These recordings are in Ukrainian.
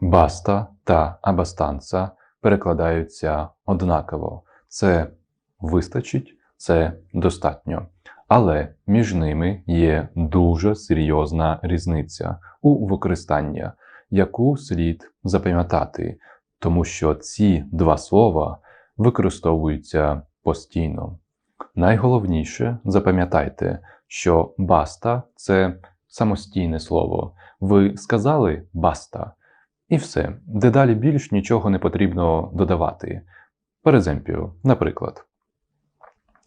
Баста та абастанца перекладаються однаково. Це вистачить, це достатньо. Але між ними є дуже серйозна різниця у використанні, яку слід запам'ятати, тому що ці два слова використовуються постійно. Найголовніше запам'ятайте, що баста це самостійне слово. Ви сказали баста, і все. Дедалі більш нічого не потрібно додавати. Переземпію, наприклад,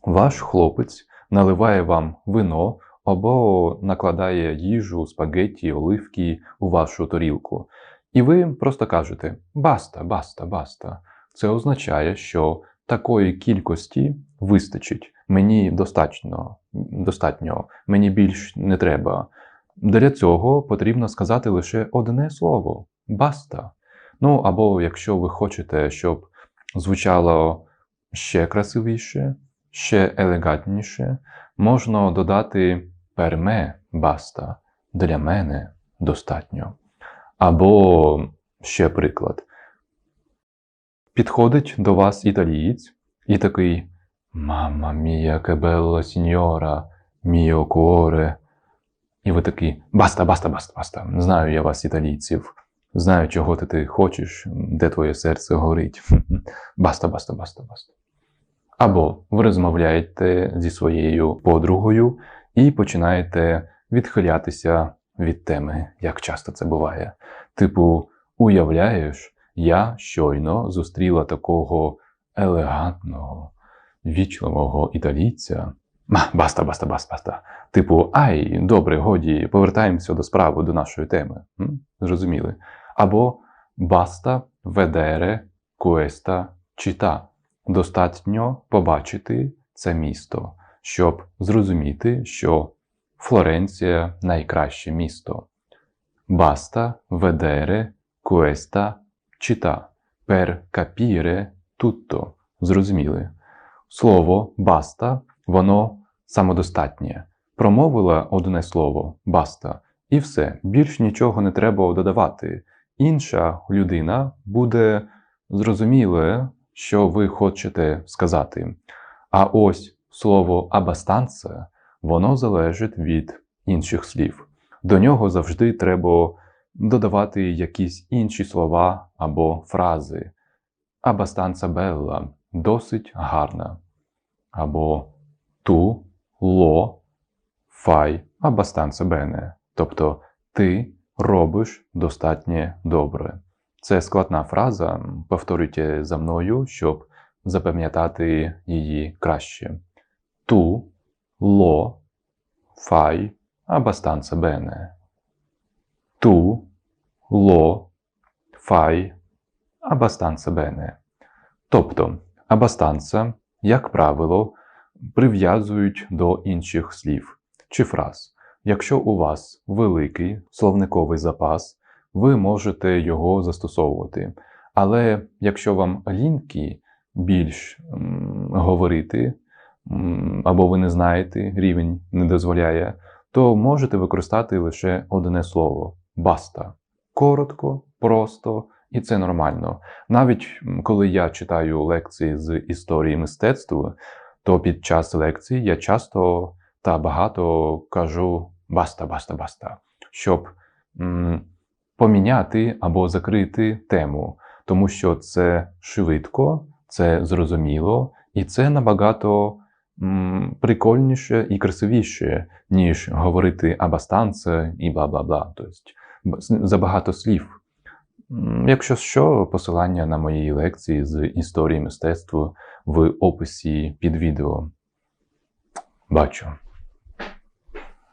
ваш хлопець наливає вам вино або накладає їжу, спагетті, оливки у вашу тарілку. І ви просто кажете баста, баста, баста. Це означає, що такої кількості вистачить. Мені достатньо, достатньо, мені більш не треба. Для цього потрібно сказати лише одне слово баста. Ну або якщо ви хочете, щоб звучало ще красивіше, ще елегантніше, можна додати me баста. Для мене достатньо. Або ще приклад. Підходить до вас італієць і такий Мамма мія, bella signora, mio cuore. І ви такий баста, баста, баста, баста. Знаю я вас, італійців. Знаю, чого ти, ти хочеш, де твоє серце горить. Баста, баста, баста, баста. Або ви розмовляєте зі своєю подругою і починаєте відхилятися від теми, як часто це буває. Типу, уявляєш, я щойно зустріла такого елегантного, вічливого італійця. Баста, баста, баста, баста. Типу, ай, добре, годі, повертаємося до справи, до нашої теми. Зрозуміли? Або баста ведере questa città. Достатньо побачити це місто, щоб зрозуміти, що Флоренція найкраще місто. Баста vedere questa città per capire tutto. Зрозуміли? Слово баста, воно самодостатнє. Промовила одне слово баста, і все, більш нічого не треба додавати. Інша людина буде зрозуміле, що ви хочете сказати. А ось слово абастанце, воно залежить від інших слів. До нього завжди треба додавати якісь інші слова або фрази. Абастанца белла досить гарна. Або ту, ло, фай, абастанца бене. Тобто ти робиш достатньо добре. Це складна фраза, повторюйте за мною, щоб запам'ятати її краще. Ту, ло, фай, абастанца бене. Ту, ло, фай, абастанца бене. Тобто, абастанца, як правило, прив'язують до інших слів чи фраз. Якщо у вас великий словниковий запас, ви можете його застосовувати. Але якщо вам ліньки більш м, говорити, м, або ви не знаєте, рівень не дозволяє, то можете використати лише одне слово баста. Коротко, просто, і це нормально. Навіть коли я читаю лекції з історії мистецтва, то під час лекцій я часто та багато кажу баста, баста, баста, щоб поміняти або закрити тему, тому що це швидко, це зрозуміло, і це набагато прикольніше і красивіше, ніж говорити абастанце і бла бла бла. Тобто забагато слів. Якщо що, посилання на мої лекції з історії мистецтва в описі під відео. Бачу.